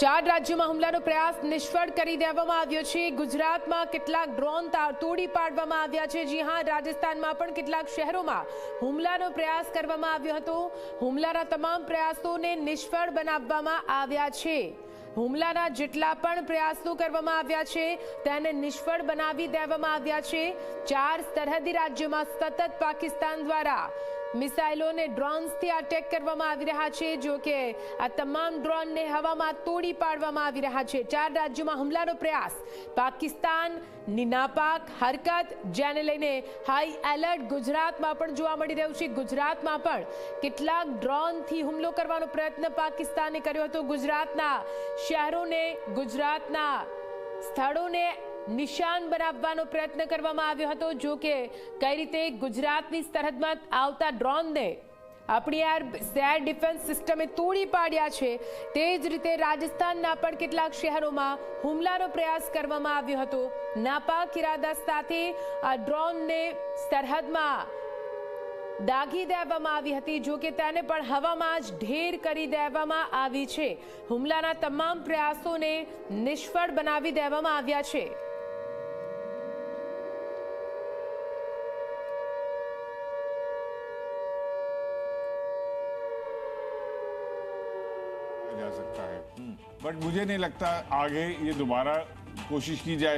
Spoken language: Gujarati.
ચાર રાજ્યોમાં હુમલાનો પ્રયાસ નિષ્ફળ કરી દેવામાં આવ્યો છે. ગુજરાતમાં કેટલાક ડ્રોન તોડી પાડવામાં આવ્યા છે. જી હા, રાજસ્થાનમાં પણ કેટલાક શહેરોમાં હુમલાનો પ્રયાસ કરવામાં આવ્યો હતો. હુમલાના તમામ પ્રયાસોને નિષ્ફળ બનાવવામાં આવ્યા છે. હુમલાના જેટલા પણ પ્રયાસો કરવામાં આવ્યા છે, તેને નિષ્ફળ બનાવી દેવામાં આવ્યા છે. ચાર સરહદી રાજ્યોમાં સતત પાકિસ્તાન દ્વારા મિસાઇલોને ડ્રોન્સથી અટેક કરવામાં આવી રહ્યા છે. જો કે આ તમામ ડ્રોનને હવામાં તોડી પાડવામાં આવી રહ્યા છે. ચાર રાજ્યોમાં હુમલાનો પ્રયાસ. પાકિસ્તાનની નાપાક હરકત, જેને લઈને હાઈ એલર્ટ ગુજરાતમાં પણ જોવા મળી રહ્યું છે. ગુજરાતમાં પણ કેટલાક ડ્રોનથી હુમલો કરવાનો પ્રયત્ન પાકિસ્તાને કર્યો હતો. ગુજરાતના શહેરોને, ગુજરાતના સ્થળોને નિશાન બનાવવાનો પ્રયત્ન કરવામાં આવ્યો હતો. જો કે કઈ રીતે ગુજરાતની સરહદમાં આવતા ડ્રોનને આપણી આ એર ડિફેન્સ સિસ્ટમે તોડી પાડ્યા છે, તે જ રીતે રાજસ્થાનના પણ કેટલાક શહેરોમાં હુમલાનો પ્રયાસ કરવામાં આવ્યો હતો. નાપાક ઇરાદા સાથે આ ડ્રોનને સરહદમાં દાગી દેવામાં આવી હતી. જો કે તેને પણ હવામાં જ ઢેર કરી દેવામાં આવી છે. હુમલાના તમામ પ્રયાસોને નિષ્ફળ બનાવી દેવામાં આવ્યા છે. जा सकता है बट मुझे नहीं लगता आगे ये दोबारा कोशिश की जाए